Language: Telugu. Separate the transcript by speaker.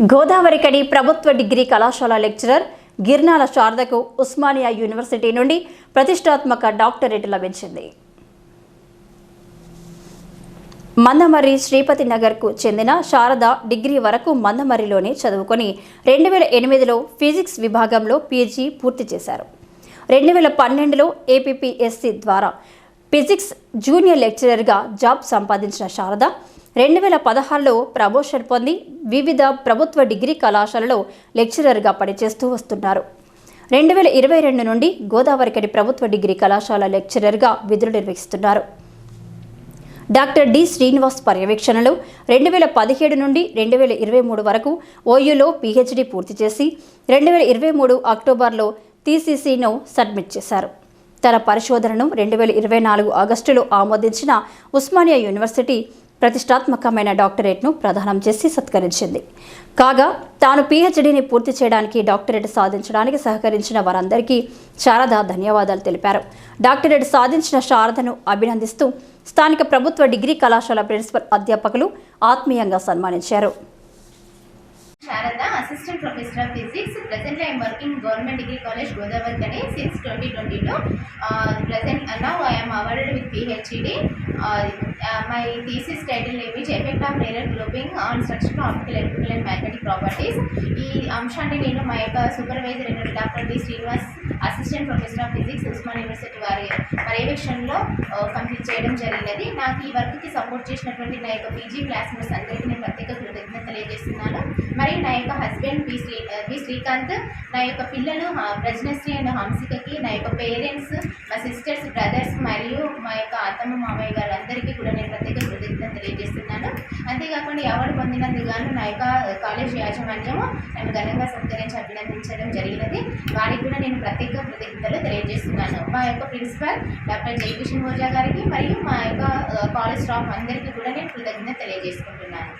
Speaker 1: గోదావరికని ప్రభుత్వ డిగ్రీ కళాశాల లెక్చరర్ గిర్నాల శారదకు ఉస్మానియా యూనివర్సిటీ నుండి ప్రతిష్టాత్మక డాక్టరేట్ లభించింది. మందమర్రి శ్రీపతి నగర్కు చెందిన శారద డిగ్రీ వరకు మందమర్రిలోనే చదువుకొని రెండు వేల ఎనిమిదిలో ఫిజిక్స్ విభాగంలో పీజీ పూర్తి చేశారు. రెండు వేల పన్నెండులో ఏపీపీఎస్సి ద్వారా ఫిజిక్స్ జూనియర్ లెక్చరర్గా జాబ్ సంపాదించిన శారద రెండు వేల పదహారులో ప్రమోషన్ పొంది వివిధ ప్రభుత్వ డిగ్రీ కళాశాలలో లెక్చరర్గా పనిచేస్తూ వస్తున్నారు. రెండు వేల ఇరవై రెండు నుండి గోదావరికడి ప్రభుత్వ డిగ్రీ కళాశాల లెక్చరర్గా విధులు నిర్వహిస్తున్నారు. డాక్టర్ డి శ్రీనివాస్ పర్యవేక్షణలో రెండు వేల పదిహేడు నుండి రెండు వేల ఇరవై మూడు వరకు ఓయూలో పీహెచ్డీ పూర్తి చేసి రెండు వేల ఇరవై మూడు అక్టోబర్లో టీసీసీను సబ్మిట్ చేశారు. తన పరిశోధనను రెండు వేల ఇరవై నాలుగు ఆగస్టులో ఆమోదించిన ఉస్మానియా యూనివర్సిటీ ప్రతిష్టాత్మకమైన డాక్టరేట్ను ప్రదానం చేసి సత్కరించింది కాగా తాను పీహెచ్డీని పూర్తి చేయడానికి డాక్టరేట్ సాధించడానికి సహకరించిన వారందరికీ శారద ధన్యవాదాలు తెలిపారు డాక్టరేట్ సాధించిన శారదను అభినందిస్తూ స్థానిక ప్రభుత్వ డిగ్రీ కళాశాల ప్రిన్సిపల్ అధ్యాపకులు ఆత్మీయంగా సన్మానించారు
Speaker 2: Sharada, Assistant Professor of Physics. Presently, I am working in Government Degree College, Godavari twenty since 2022. Uh, I'm awarded now my thesis title with PhD. Uh, uh, my thesis title name is Effect of Layer ఈ అంశాన్ని నేను మా యొక్క సూపర్వైజర్ అయిన doctor D. Srinivas assistant professor of physics Osman university వారి పర్యవేక్షణలో uh, కంప్లీట్ చేయడం జరిగినది. నాకు ఈ వర్క్కి సపోర్ట్ చేసినటువంటి నా యొక్క పీజీ క్లాస్మేట్స్ అందరికీ నేను ప్రత్యేక కృతజ్ఞత తెలియజేస్తున్నాను. మరియు నా యొక్క husband P Sri uh, P Srikanth నా యొక్క పిల్లలు uh, ప్రజ్ఞశ్రీ అండ్ హంసికకి నా యొక్క పేరెంట్స్ మా సిస్టర్స్ బ్రదర్స్ మరియు మా యొక్క అత్తమ్మ మామయ్య గారు అందరికీ కూడా నేను ప్రత్యేక కృతజ్ఞత తెలియజేస్తున్నాను. అంతేకాకుండా అవార్డు పొందినందుకు గాను నా యొక్క కాలేజ్ యాజమాన్యము నన్ను ఘనంగా సత్కరించి అభినందించడం జరిగినది. వారికి కూడా నేను ప్రత్యేక కృతజ్ఞతలు తెలియజేస్తున్నాను. మా యొక్క ప్రిన్సిపల్ డాక్టర్ జయకిషన్ ఓజా గారికి మరియు మా యొక్క కాలేజ్ స్టాఫ్ అందరికీ కూడా నేను కృతజ్ఞత తెలియజేసుకుంటున్నాను.